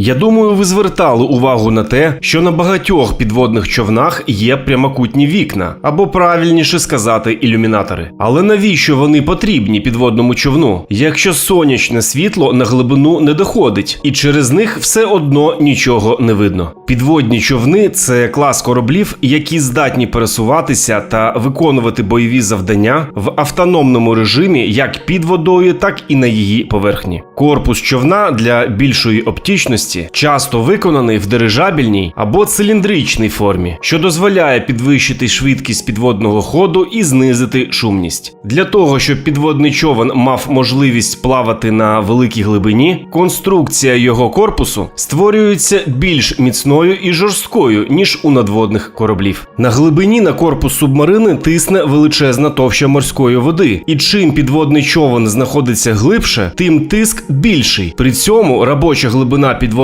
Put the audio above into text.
Я думаю, ви звертали увагу на те, що на багатьох підводних човнах є прямокутні вікна, або правильніше сказати, ілюмінатори. Але навіщо вони потрібні підводному човну, якщо сонячне світло на глибину не доходить, і через них все одно нічого не видно. Підводні човни це клас кораблів, які здатні пересуватися та виконувати бойові завдання в автономному режимі як під водою, так і на її поверхні. Корпус човна для більшої оптічності часто виконаний в дирижабельній або циліндричній формі, що дозволяє підвищити швидкість підводного ходу і знизити шумність. Для того, щоб підводний човен мав можливість плавати на великій глибині, конструкція його корпусу створюється більш міцною і жорсткою, ніж у надводних кораблів. На глибині на корпус субмарини тисне величезна товща морської води, і чим підводний човен знаходиться глибше, тим тиск більший. При цьому робоча глибина підводного